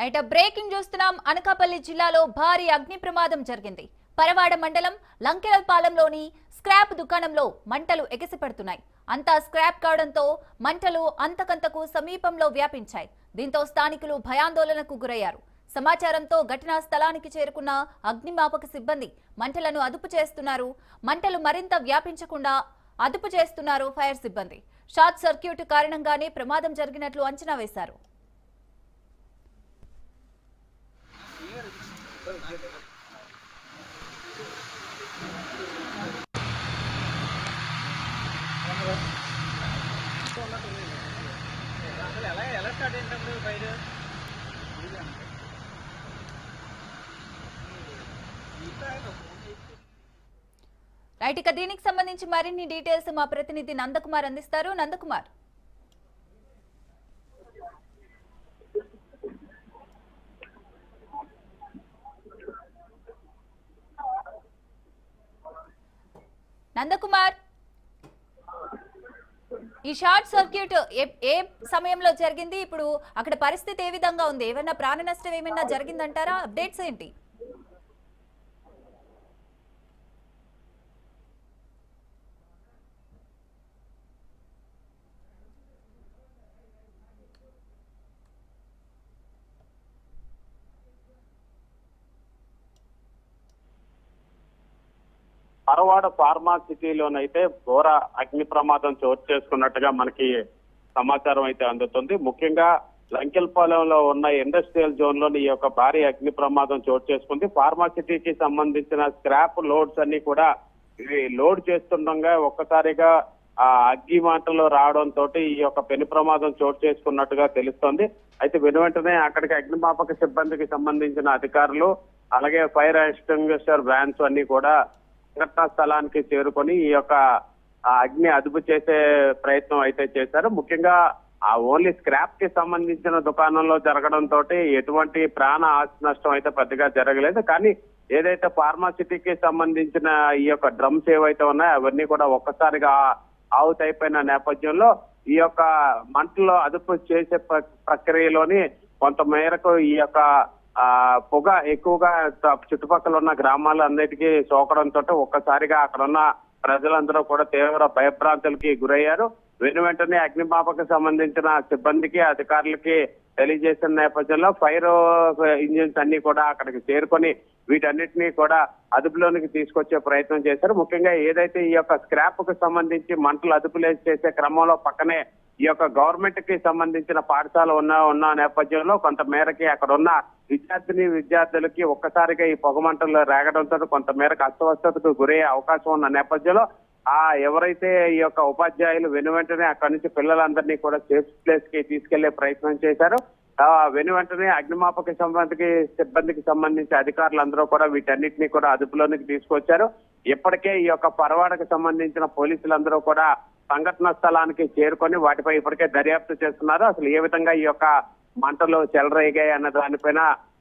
Right breaking చూస్తున్నాం. అనకాపల్లి జిల్లాలో భారీ అగ్ని ప్రమాదం జరిగింది. పరవాడ మండలం లంకెలపాలెంలోని స్క్రాప్ దుకాణంలో మంటలు ఎగసిపడుతున్నాయి. అంతా స్క్రాప్ కావడంతో మంటలు అంతకంతకు సమీపంలో వ్యాపించాయి. దీంతో స్థానికులు భయాందోళనకు గురయ్యారు. సమాచారంతో ఘటనా స్థలానికి చేరుకున్న అగ్నిమాపక సిబ్బంది మంటలను అదుపు చేస్తున్నారు. మంటలు మరింత వ్యాపించకుండా అదుపు చేస్తున్నారు ఫైర్ సిబ్బంది. షార్ట్ సర్క్యూట్ కారణంగానే ప్రమాదం జరిగినట్లు అంచనా వేశారు. అసలు ఎలా ఎలా స్టార్ట్ రైట్ ఇక దీనికి సంబంధించి మరిన్ని డీటెయిల్స్ మా ప్రతినిధి నందకుమార్ అందిస్తారు. నందకుమార్. నందకుమార్. ఈ షార్ట్ సర్క్యూట్ ఏ- ఏ సమయంలో జరిగింది? ఇప్పుడు అక్కడ పరిస్థితి ఏ విధంగా ఉంది? ఏమైనా ప్రాణ నష్టం ఏమైనా జరిగిందంటారా? అప్డేట్స్ ఏంటి? పరవాడ ఫార్మా సిటీలోనైతే ఘోర అగ్ని ప్రమాదం చోటు చేసుకున్నట్టుగా మనకి సమాచారం అయితే అందుతుంది. ముఖ్యంగా లంకెల్పాలెంలో ఉన్న ఇండస్ట్రియల్ జోన్లోని ఈ యొక్క భారీ అగ్ని ప్రమాదం చోటు చేసుకుంది. ఫార్మా సిటీకి సంబంధించిన స్క్రాప్ లోడ్స్ అన్ని కూడా ఇవి లోడ్ చేస్తుండగా ఒక్కసారిగా ఆ అగ్గి మాటలు రావడంతో ఈ యొక్క పెను ప్రమాదం చోటు చేసుకున్నట్టుగా తెలుస్తోంది. అయితే వెను వెంటనే అక్కడికి అగ్నిమాపక సిబ్బందికి సంబంధించిన అధికారులు అలాగే ఫైర్ ఎక్స్టింగ్విషర్ వ్యాన్స్ అన్ని కూడా ఘటనా స్థలానికి చేరుకొని ఈ యొక్క ఆ అగ్ని అదుపు చేసే ప్రయత్నం అయితే చేశారు. ముఖ్యంగా ఆ ఓన్లీ స్క్రాప్కి సంబంధించిన దుకాణంలో జరగడం తోటి ఎటువంటి ప్రాణ ఆస్తి నష్టం అయితే పెద్దగా జరగలేదు. కానీ ఏదైతే ఫార్మాసిటీకి సంబంధించిన ఈ యొక్క డ్రమ్స్ ఏవైతే ఉన్నాయో అవన్నీ కూడా ఒక్కసారిగా అవుట్ అయిపోయిన నేపథ్యంలో ఈ యొక్క మంటలో అదుపు చేసే ప్ర- ప్రక్రియలోని కొంత మేరకు ఈ యొక్క ఆ పొగ ఎక్కువగా చుట్టుపక్కల ఉన్న గ్రామాలన్నిటికీ సోకడంతో ఒక్కసారిగా అక్కడ ఉన్న ప్రజలందరూ కూడా తీవ్ర భయభ్రాంతులకి గురయ్యారు. వెను వెంటనే అగ్నిమాపక సంబంధించిన సిబ్బందికి అధికారులకి తెలియజేసిన నేపథ్యంలో ఫైర్ ఇంజిన్స్ అన్ని కూడా అక్కడికి చేరుకొని వీటన్నిటినీ కూడా అదుపులోనికి తీసుకొచ్చే ప్రయత్నం చేశారు. ముఖ్యంగా ఏదైతే ఈ యొక్క స్క్రాప్కు సంబంధించి మంటలు అదుపులేసి చేసే క్రమంలో పక్కనే ఈ యొక్క గవర్నమెంట్కి సంబంధించిన పాఠశాల ఉన్న ఉన్న నేపథ్యంలో కొంత మేరకి అక్కడ ఉన్న విద్యార్థిని విద్యార్థులకి ఒక్కసారిగా ఈ పొగమంటలు రేగడంతో కొంతమేరకు అస్వస్థతకు గురయ్యే అవకాశం ఉన్న నేపథ్యంలో ఆ ఎవరైతే ఈ యొక్క ఉపాధ్యాయులు వెను వెంటనే అక్కడి నుంచి పిల్లలందరినీ కూడా సేఫ్ ప్లేస్కి తీసుకెళ్ళే ప్రయత్నం చేశారు. ఆ వెను వెంటనే అగ్నిమాపక సంబంధికి సిబ్బందికి సంబంధించి అధికారులందరూ కూడా వీటన్నిటిని కూడా అదుపులోనికి తీసుకొచ్చారు. ఇప్పటికే ఈ యొక్క పరవాడకు సంబంధించిన పోలీసులందరూ కూడా సంఘటన స్థలానికి చేరుకొని వాటిపై ఇప్పటికే దర్యాప్తు చేస్తున్నారు. అసలు ఏ విధంగా ఈ యొక్క మంటలు చెలరేగాయి అన్న దానిపైన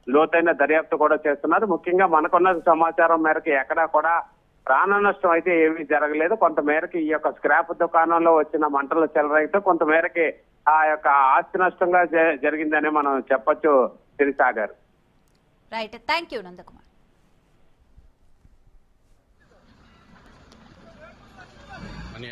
లోతైన దర్యాప్తు కూడా చేస్తున్నారు. ముఖ్యంగా మనకున్న సమాచారం మేరకు ఎక్కడా కూడా ప్రాణ నష్టం అయితే ఏమీ జరగలేదు. కొంత మేరకు ఈ యొక్క స్క్రాప్ దుకాణంలో వచ్చిన మంటలు చెలరేగితే కొంత మేరకి ఆ యొక్క ఆస్తి నష్టంగా జ- జరిగిందని మనం చెప్పొచ్చు Sirisagar right. Thank you Nandakumar. అని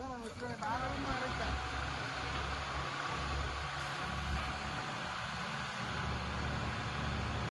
நானும் அரைப்பேன்